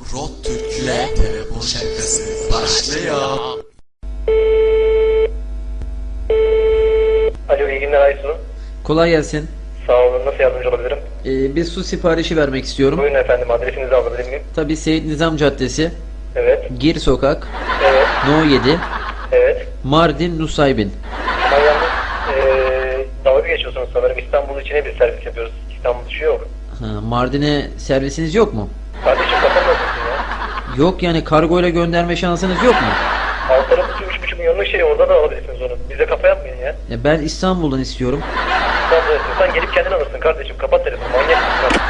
Rot Türk'le telefon şakası başlıyor. Alo iyi günler Aysu. Kolay gelsin. Sağ olun nasıl yardımcı olabilirim? Ee, bir su siparişi vermek istiyorum. Buyurun efendim adresinizi alabilir miyim? Tabii Seyit Nizam Caddesi, Evet. Gir Sokak, Evet. No 7, Evet. Mardin Nusaybin. Ama yalnız eee dalga geçiyorsunuz sanırım. İstanbul içine bir servis yapıyoruz. İstanbul dışı yok. Ha, Mardin'e servisiniz yok mu? Ya. Yok yani kargoyla gönderme şansınız yok mu? Alt tarafı 3,5 milyonluk şey orada da alabilirsiniz onu. Bize kafa yapmayın ya. Ya ben İstanbul'dan istiyorum. İstanbul'a istiyorsan gelip kendin alırsın kardeşim. Kapat telefonu manyak mısın?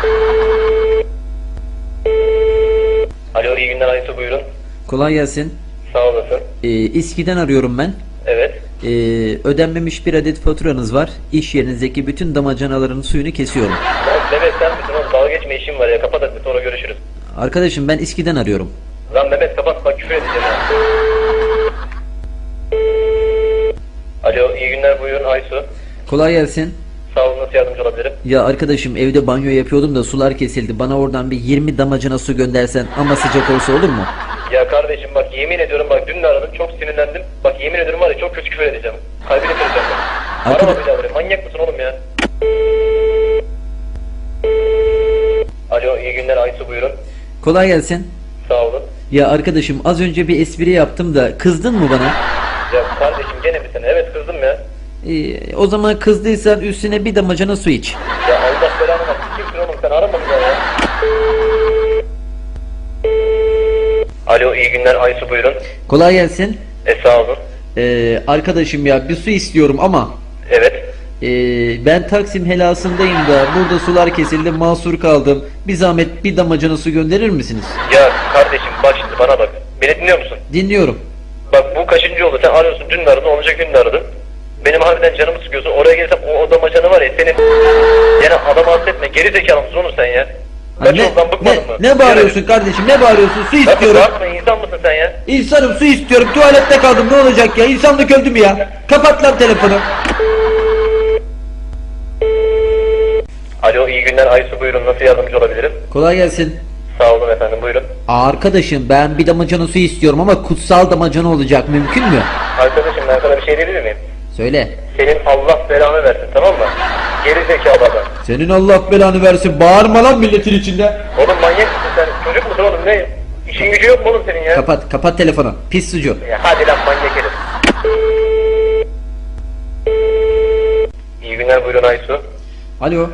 Alo iyi günler Aysu buyurun. Kolay gelsin. Sağ olasın. Ee, İSKİ'den arıyorum ben. Evet. Ee, ödenmemiş bir adet faturanız var. İş yerinizdeki bütün damacanaların suyunu kesiyorum. Lan Mehmet sen misin oğlum? Dalga geçme işim var ya. Kapat hadi sonra görüşürüz. Arkadaşım ben İSKİ'den arıyorum. Lan Mehmet kapat bak küfür edeceğim. Alo iyi günler buyurun Aysu. Kolay gelsin. Sağ olun nasıl yardımcı olabilirim? Ya arkadaşım evde banyo yapıyordum da sular kesildi. Bana oradan bir 20 damacana su göndersen ama sıcak olsa olur mu? Ya kardeşim bak yemin ediyorum bak dün de aradım çok sinirlendim. Bak yemin ediyorum var ya çok kötü küfür edeceğim. Kalbini kıracağım. Arkada- Arama bir daha buraya manyak mısın oğlum ya? Alo iyi günler Aysu buyurun. Kolay gelsin. Sağ olun. Ya arkadaşım az önce bir espri yaptım da kızdın mı bana? Ya kardeşim gene mi sen? Evet kızdım ya. Ee, o zaman kızdıysan üstüne bir damacana su iç. Ya Allah belanı versin. Kimsin oğlum sen arama bir daha ya. Alo iyi günler Aysu buyurun. Kolay gelsin. E sağ olun. Ee, arkadaşım ya bir su istiyorum ama Evet. Ee, ben Taksim helasındayım da burada sular kesildi mahsur kaldım. Bir zahmet bir damacana su gönderir misiniz? Ya kardeşim bak şimdi bana bak. Beni dinliyor musun? Dinliyorum. Bak bu kaçıncı oldu? Sen arıyorsun dün de aradın olacak gün de aradın. Benim harbiden canımı sıkıyorsun. Oraya gelsem o odama canı var ya senin. Yani adamı affetme. Geri zekalı mısın oğlum sen ya? Ha, Kaç ne, yoldan bıkmadın ne, mı? ne bağırıyorsun kardeşim ne bağırıyorsun su Nasıl istiyorum. bağırma insan mısın sen ya? İnsanım su istiyorum tuvalette kaldım ne olacak ya insanlık öldü mü ya? Kapat lan telefonu. Alo iyi günler Aysu buyurun nasıl yardımcı olabilirim? Kolay gelsin. Sağ olun efendim buyurun. Arkadaşım ben bir damacana su istiyorum ama kutsal damacana olacak mümkün mü? Arkadaşım ben sana bir şey diyebilir miyim? Söyle. Senin Allah belanı versin tamam mı? Geri zekalı adam. Senin Allah belanı versin bağırma lan milletin içinde. Oğlum manyak mısın sen? Çocuk musun oğlum ne? İşin gücü yok mu oğlum senin ya? Kapat kapat telefonu pis sucu. Ya hadi lan manyak herif. İyi günler buyurun Aysu. Alo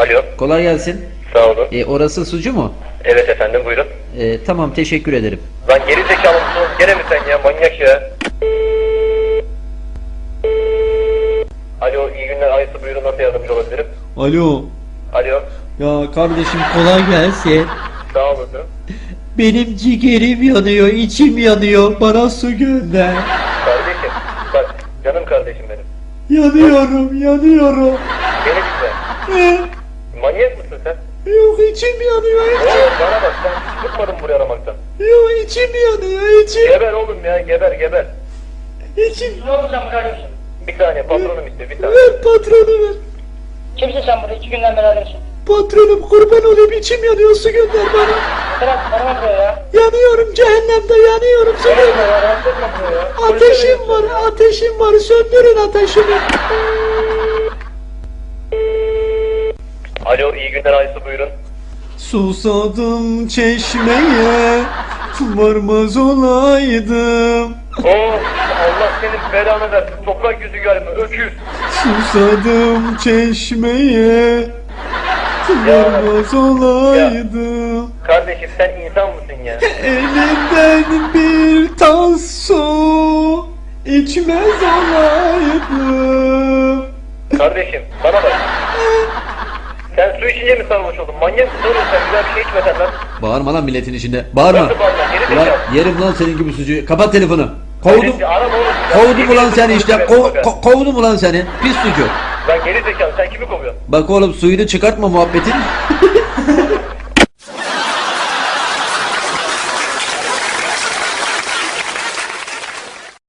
Alo kolay gelsin. sağ olun. E, orası sucu mu? Evet efendim buyurun. E, tamam teşekkür ederim. Lan geri zekalı mısın? Gene mi sen ya manyak ya? Alo iyi günler Aysu buyurun nasıl yardımcı olabilirim? Alo Alo ya kardeşim kolay gelsin. sağ olasın. Benim ciğerim yanıyor içim yanıyor bana su gönder. Kardeşim bak canım kardeşim benim. Yanıyorum yanıyorum. Beni dinle. Manyak mısın sen? Yok içim yanıyor Oğlum bana bak sen çıkmadın buraya aramaktan. Yok içim yanıyor içim. Geber oğlum ya geber geber. İçim. Ne oldu sen arıyorsun? Bir saniye patronum iste bir saniye. Ver patronu ver. Kimsin sen burada? İki günden beri arıyorsun. Patronum kurban olayım içim yanıyor su gönder bana. Bırak arama buraya ya. Yanıyorum cehennemde yanıyorum ya. Ateşim var ateşim var söndürün ateşimi. Alo iyi günler Aysu buyurun. Susadım çeşmeye varmaz olaydım. Oo Allah senin belanı versin. Toprak yüzü galiba öküz. Susadım çeşmeye varmaz olaydım. Kardeşim sen insan mısın ya? Elinden bir tas su içmez olaydım. Kardeşim bana bak. Sen su içince mi sarhoş oldun? Manyak mısın oğlum sen? Güzel bir şey içmesen lan. Bağırma lan milletin içinde. Bağırma. Nasıl bağırma? Geri Ulan zekalı. yerim lan senin gibi sucuğu. Kapat telefonu. Kovdum. Öyle- Arama oğlum. Kovdum ulan seni işte. Ko- ko- kovdum ulan seni. Pis sucuk. Lan geri zekalı sen kimi kovuyorsun? Bak oğlum suyunu çıkartma muhabbetin.